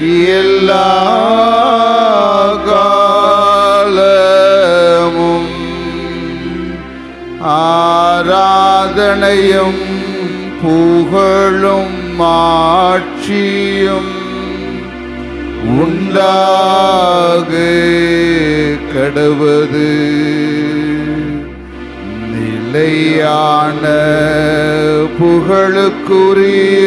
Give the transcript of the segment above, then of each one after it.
எல்லா காலமும் ஆராதனையும் புகழும் மாட்சியும் உண்டாக கடவது. நிலையான புகழுக்குரிய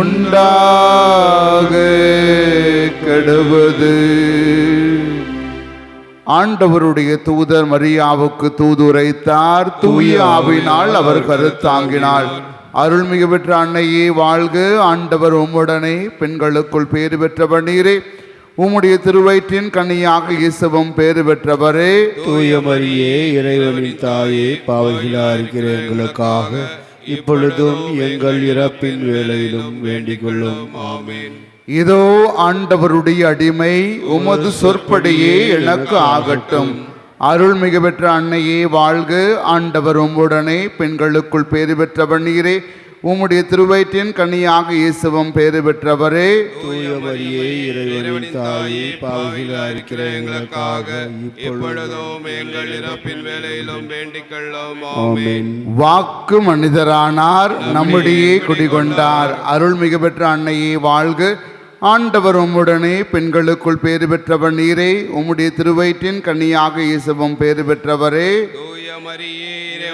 உண்டாக கெடுவது. ஆண்டவருடைய தூதர் மரியாவுக்கு தூதுரைத்தார் தூய ஆவினால் அவர் கருத்தாங்கினாள் அருள்மிகு பெற்ற அன்னையே வாழ்க. ஆண்டவர் உம்முடனே பெண்களுக்குள் பேறு பெற்றவர் நீரே. உம்முடைய திருவயிற்றின் கண்ணியாக இயேசுவும் பேறு பெற்றவரே. தூய மரியே இறைவனின் தாயே பாவகிலா இருக்கிற எங்களுக்காக இப்பொழுதும் எங்கள் இறப்பின் வேளையிலும் வேண்டிக் கொள்ளும் ஆமேன். இதோ ஆண்டவருடைய அடிமை உமது சொற்படியே எனக்கு ஆகட்டும். அருள்மிகு பெற்ற அன்னையே வாழ்க. ஆண்டவர் உம்முடனே பெண்களுக்குள் பேறு பெற்றவர் நீரே உம்முடைய திருவயிற்றின் கன்னியாக இயேசுவும் பேறு பெற்றவரே. தூய மரியே இறைவனின் தாயே பாவகிலா இருக்கிற எங்களுக்காக இப்பொழுதும் எங்கள் இறப்பின் வேலையிலும் வேண்டிக் கொள்ளும் வாக்கு மனிதரானார் நம்முடையே குடிகொண்டார். அருள்மிகு பெற்ற அன்னையே வாழ்க. ஆண்டவர் உம்முடனே பெண்களுக்குள் பேறு பெற்றவர் நீரே. உம்முடைய திருவயிற்றின் கன்னியாக இயேசுவும் பேறு பெற்றவரே. தூய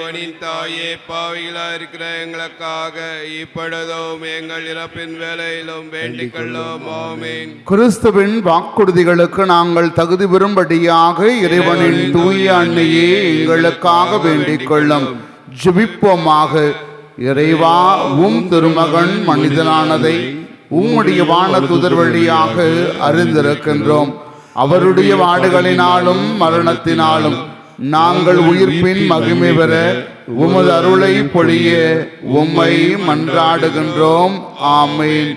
இறைவனின் தாயே பாவிகளா இருக்கிற எங்களுக்காக இப்பொழுதும் எங்கள் இறப்பின் வேலையிலும் வேண்டிக் கொள்ளும். ஆமீன். கிறிஸ்துவின் வாக்குறுதிகளுக்கு நாங்கள் தகுதி பெறும்படியாக இறைவனின் தூய அன்னையே எங்களுக்காக வேண்டிக் கொள்ளும். ஜெபிப்போமாக. இறைவா உம் திருமகன் மனிதனானதை உம்முடைய வான துதர் வழியாக அறிந்திருக்கின்றோம். அவருடைய வாடுகளினாலும் மரணத்தினாலும் நாங்கள் உயிர்ப்பின் மகிமை பெற உமது அருளை பொழிய உம்மை மன்றாடுகின்றோம். ஆமீன்.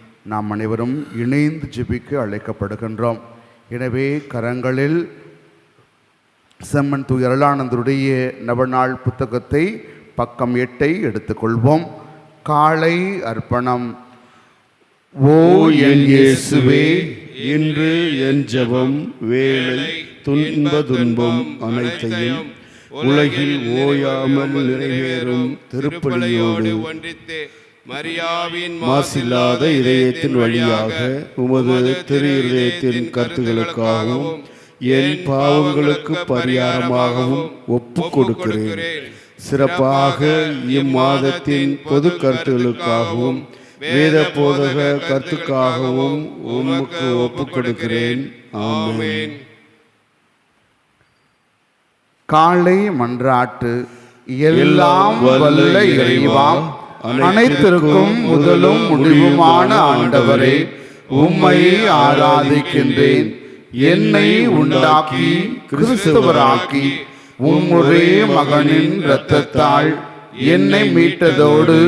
நாம் அனைவரும் இணைந்து ஜெபிக்க அழைக்கப்படுகின்றோம். எனவே கரங்களில் செம்மன் துயரலானந்தருடைய நவநாள் புத்தகத்தை பக்கம் எட்டை எடுத்துக்கொள்வோம். காலை அர்ப்பணம். ஓ என் இயேசுவே இன்று என் ஜபம் வேலை துன்ப துன்பம் அனைத்தையும் உலகில் ஓயாமல் நிறைவேறும் திருப்பலியோடு ஒன்றித்து மரியாவின் மாசில்லாத இதயத்தின் வழியாக உமது திரு இதயத்தின் கருத்துகளுக்காகவும் என் பாவங்களுக்கு பரிகாரமாகவும் ஒப்பு கொடுக்கிறேன் சிறப்பாக இம்மாதத்தின் பொது கருத்துகளுக்காகவும் வேத போதக கருத்துக்காகவும் உமக்கு ஒப்பு கொடுக்கிறேன் ஆமென். காலை மன்றாட்டு எல்லாம் வல்ல இறைவாம் அனைத்திற்கும் முதலும் முடிவுமான ஆண்டவரே உம்மை ஆராதிக்கின்றேன். என்னை உண்டாக்கி கிறிஸ்தவராக்கி உம்முடைய மகனின் இரத்தத்தால் என்னை மீட்டதோடு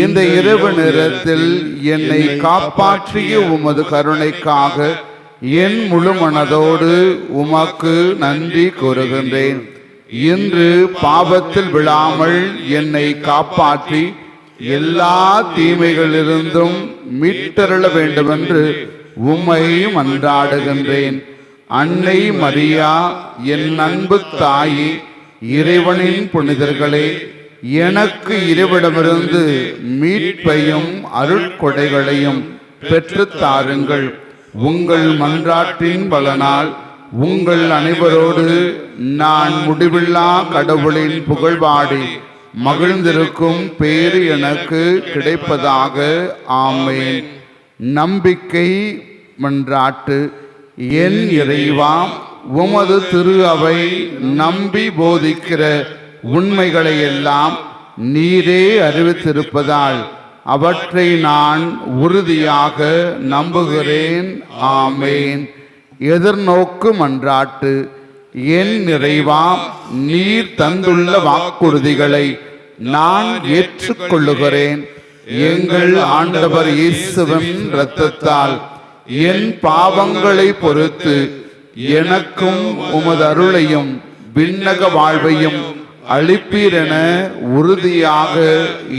இந்த இரவு நேரத்தில் என்னை காப்பாற்றிய உமது கருணைக்காக என் முழு மனதோடு உமக்கு நன்றி கூறுகின்றேன். இன்று பாவத்தில் விழாமல் என்னை காப்பாற்றி எல்லா தீமைகளிலிருந்தும் மீட்டருள வேண்டுமென்று உம்மையும் அன்றாடுகின்றேன் அன்னை மரியா என் அன்பு தாயே இறைவனின் புனிதர்களே எனக்கு இருவிடமிருந்து மீட்பையும் அருட்கொடைகளையும் பெற்றுத் தாருங்கள். உங்கள் மன்றாட்டின் பலனால் உங்கள் அனைவரோடு நான் முடிவில்லா கடவுளின் புகழ்வாடி மகிழ்ந்திருக்கும் பேறு எனக்கு கிடைப்பதாக. ஆமேன். நம்பிக்கை மன்றாட்டு. என் இறைவா உமது திரு அவை நம்பி போதிக்கிற உண்மைகளை எல்லாம் நீரே அறிவித்திருப்பதால் அவற்றை நான் உறுதியாக நம்புகிறேன். ஆமேன். எதிர்நோக்கு மன்றாட்டு. என் நிறைவாம் நீர் தந்துள்ள வாக்குறுதிகளை நான் ஏற்றுக்கொள்ளுகிறேன். எங்கள் ஆண்டவர் இயேசுவின் இரத்தத்தால் என் பாவங்களை பொறுத்து எனக்கும் உமது அருளையும் விண்ணக வாழ்வையும் அளிப்பீரென உறுதியாக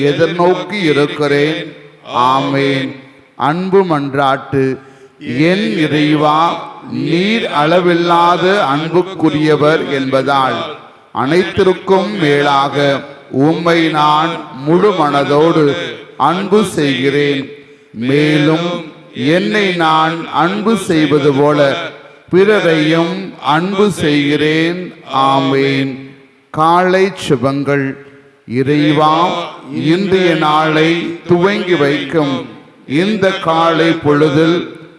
எதிர்நோக்கி இருக்கிறேன். ஆமேன். அன்பு மன்றாட்டு என் இறைவா நீர் அளவில்லாத அன்புக்குரியவர் என்பதால் அனைத்திற்கும் மேலாக உம்மை நான் முழு மனதோடு அன்பு செய்கிறேன். மேலும் என்னை நான் அன்பு செய்வது போல பிறரையும் அன்பு செய்கிறேன். ஆமேன். காலை சுபங்கள். இறைவா இன்றைய நாளை துவங்கி வைக்கும். இந்த காலை பொழுதில்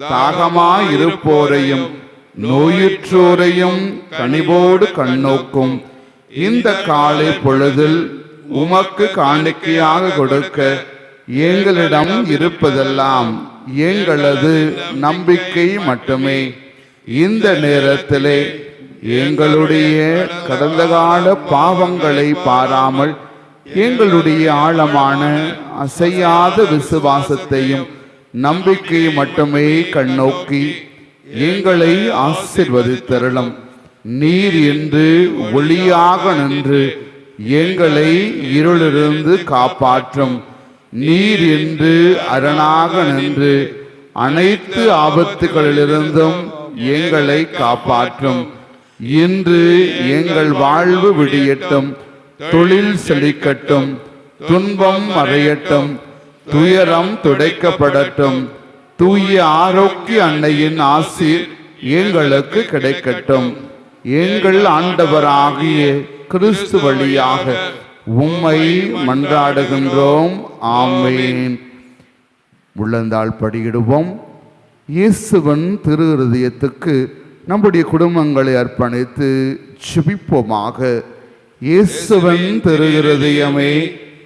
தாகமாயிருப்போரையும் நோயுற்றோரையும் கனிவோடு கண்ணோக்கும். இந்த காலை பொழுதில் உமக்கு காணிக்கையாக கொடுக்க எங்களிடம் இருப்பதெல்லாம் எங்களது நம்பிக்கை மட்டுமே. இந்த நேரத்திலே எங்களுடைய கடந்த கால பாவங்களை பாராமல் எங்களுடைய ஆழமான அசையாத விசுவாசத்தையும் நம்பிக்கை மட்டுமே கண்ணோக்கி எங்களை ஆசிர்வதித்தருளும். நீர் என்று ஒளியாக நின்று எங்களை இருளிலிருந்து காப்பாற்றும். நீர் என்று அரணாக நின்று அனைத்து ஆபத்துகளிலிருந்தும் எங்களை காப்பாற்றும். இன்று எங்கள் வாழ்வு விடியட்டும் தொழில் செழிக்கட்டும் துன்பம் மறையட்டும். துயரம் துடைக்கப்படட்டும். தூய ஆரோக்கிய அன்னையின் ஆசி எங்களுக்கு கிடைக்கட்டும். எங்கள் ஆண்டவராகிய கிறிஸ்து வழியாக உம்மை மன்றாடுகின்றோம். ஆமேன். உள்ளந்தாள் படியிடுவோம். இயேசுவன் திரு இருதயத்துக்கு நம்முடைய குடும்பங்களை அர்ப்பணித்து சுபிப்போமாக இயேசுவன் திரு இருதயமே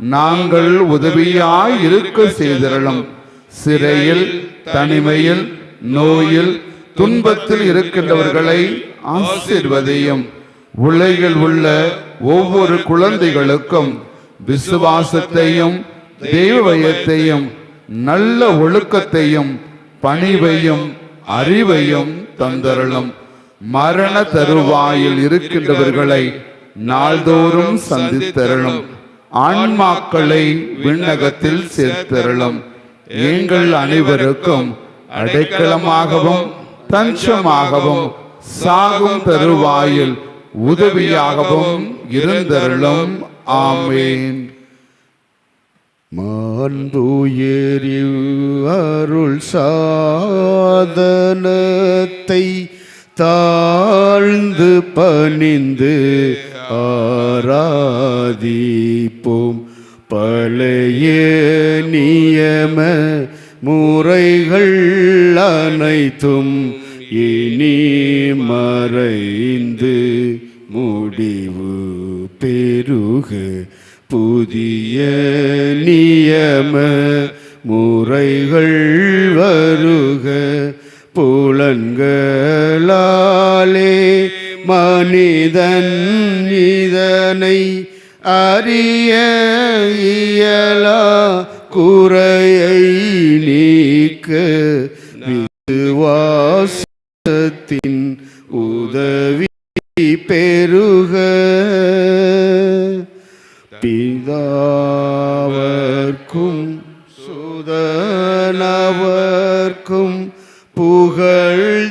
நாங்கள் உதவியாய் இருக்க செய்திரலும் சிறையில் தனிமையில் நோயில் துன்பத்தில் இருக்கின்றவர்களை ஆசிர்வதையும். உலகில் உள்ள ஒவ்வொரு குழந்தைகளுக்கும் விசுவாசத்தையும் தெய்வயத்தையும் நல்ல ஒழுக்கத்தையும் பணிவையும் அறிவையும் தந்தரலும் மரண தருவாயில் இருக்கின்றவர்களை நாள்தோறும் சந்தித்தரலும் ஆன்மாக்களை விண்ணகத்தில் சேர்த்தருளும். எங்கள் அனைவருக்கும் அடைக்கலமாகவும் தஞ்சமாகவும் சாகும் தருவாயில் உதவியாகவும் இருந்தருளும். ஆமேன். மாண்புயரி அருள் சாதனத்தை தாழ்ந்து பணிந்து ஆராதிப்போம் பழைய நியம முறைகள் அனைத்தும் இனி மறைந்து முடிவு பெருக. புதிய நியம முறைகள் வருக. புலன்களாலே மனிதன் இதனை அறிய இயலா குறையை நீக்க விசுவாசத்தின் உதவி பெருக. பிதாவர்க்கும் சுதனவர்க்கும் புகழ்ச்சியோடு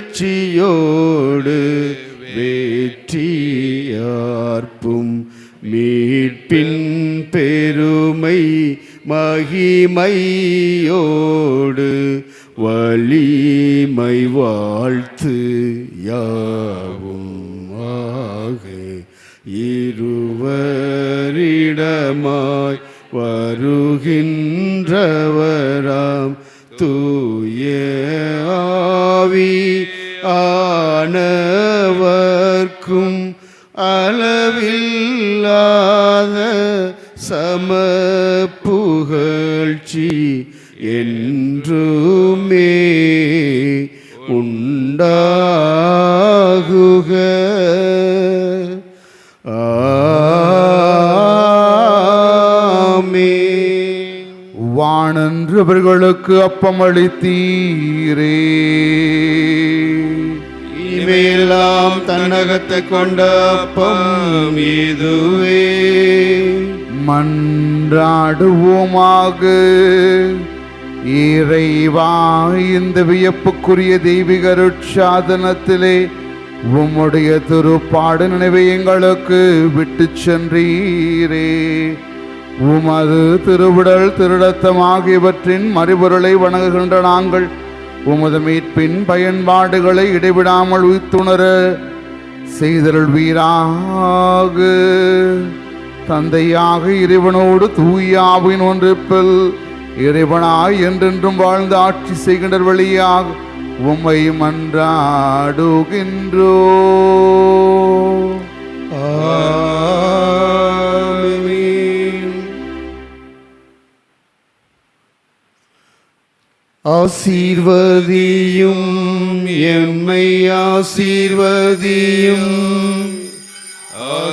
பெருமை மகிமையோடு வலிமை வாழ்த்து யாவும் ஆக இருவரிடமாய் வருகின்றவராம். தூய ஆவி ஆனவர்க்கும் அளவில் சம புகழ்ச்சி என்றுமே உண்டாகுக. ஆமென். வானன்றவர்களுக்கு அப்பம் அளித்தீரே இனிமேலாம் தன்னகத்தை கொண்ட அப்பம் இதுவே மன்றாடுவோமாக. இறைவா இந்த வியப்புக்குரிய தெய்வீக அருட்சாதனத்திலே உம்முடைய திருப்பாடு நினைவை எங்களுக்கு விட்டு சென்றீரே. உமது திருவிடல் திருடத்தம் ஆகியவற்றின் மறுபொருளை வணங்குகின்ற நாங்கள் உமது மீட்பின் பயன்பாடுகளை இடைவிடாமல் உய்த்துணர செய்தருள் வீராக தந்தையாக இறைவனோடு தூயாவின் ஒன்றிப்பில் இறைவனாய் என்றென்றும் வாழ்ந்து ஆட்சி செய்கின்ற வழியாக உம்மை மன்றாடுகின்றோ. ஆசீர்வதியும் எம்மை ஆசீர்வதியும்.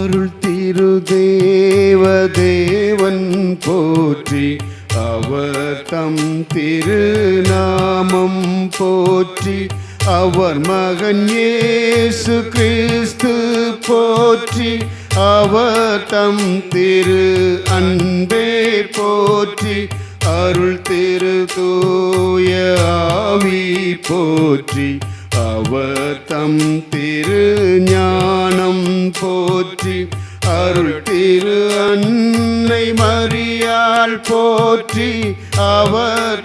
அருள் திருதேவ தேவன் போற்றி அவர் தம் திருநாமம் போற்றி அவர் மகன் ஏசு கிறிஸ்து போற்றி அவர் தம் திரு அன்பே போற்றி அருள் திரு தூய ஆவி போற்றி அவர் தம் திரு ஞானம் போற்றி. அருள் திரு அன்னை மரியாள் போற்றி. அவர்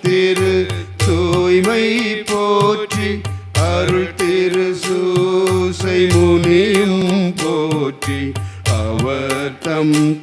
திரு தூய்மை போற்றி. அருள் திரு சூசை முனியும் போற்றி. அவர் தம்